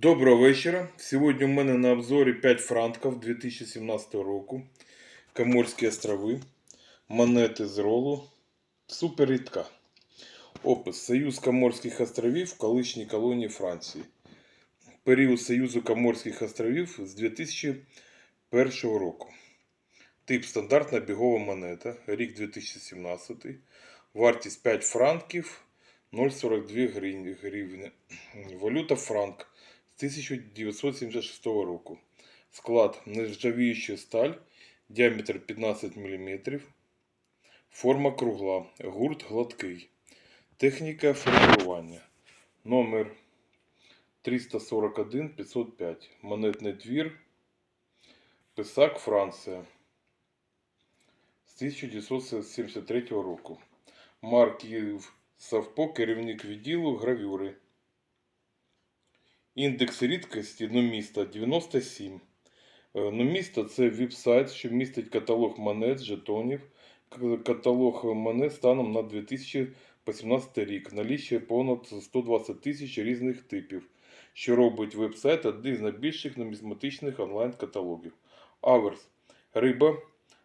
Доброго вечора. Сьогодні у мене на обзорі 5 франків 2017 року. Коморські острови. Монети з ролу. Супер рідка. Опис. Союз Коморських островів в колишній колонії Франції. Період Союзу Коморських островів з 2001 року. Тип стандартна бігова монета. Рік 2017. Вартість 5 франків 0,42 гривні-. Валюта франк 1976 року. Склад нержавіюча сталь, діаметр 15 мм, форма кругла, гурт гладкий. Техніка формування. Номер 341 505. Монетний двір. Писак Франція. З 1973 року. Марків Савпо, керівник відділу гравюри. Індекс рідкості номіста 97. Е, Номіста це веб-сайт, що містить каталог монет, жетонів, каталог монет станом на 2018 рік. Налічує понад 120 тисяч різних типів, що робить веб-сайт одним з найбільших нумізматичних онлайн-каталогів. Аверс. Риба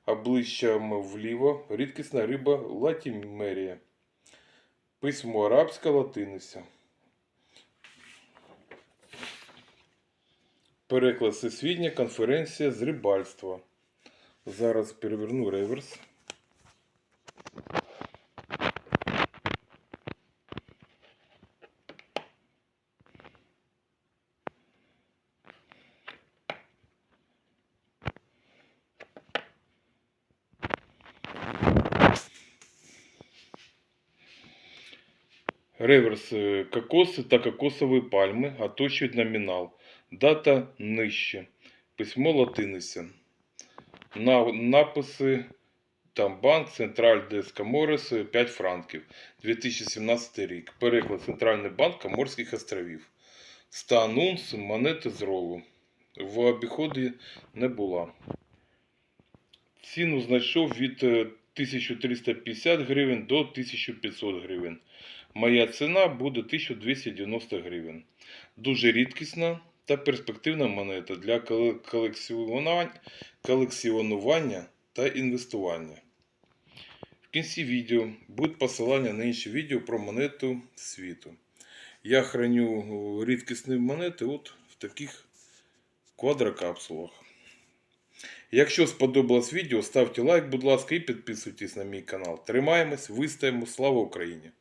обличчям вліво. Рідкісна риба латімерія. Письмо арабська латиниця. Переклад Всесвітня конференція з рибальства. Зараз переверну реверс. Реверс е, кокоси та кокосові пальми оточують номінал. Дата нижче. Письмо латиниця. На, написи там банк Централь Дес Каморес 5 франків 2017 рік. Переклад Центральний банк Коморських островів. Стан унс монети з ролу. В обіході не була. Ціну знайшов від е, 1350 гривень до 1500 гривень. Моя ціна буде 1290 гривень. Дуже рідкісна та перспективна монета для колекціонування та інвестування. В кінці відео буде посилання на інші відео про монету світу. Я храню рідкісні монети от в таких квадрокапсулах. Якщо сподобалось відео, ставте лайк, будь ласка, і підписуйтесь на мій канал. Тримаємось, вистоїмо. Слава Україні!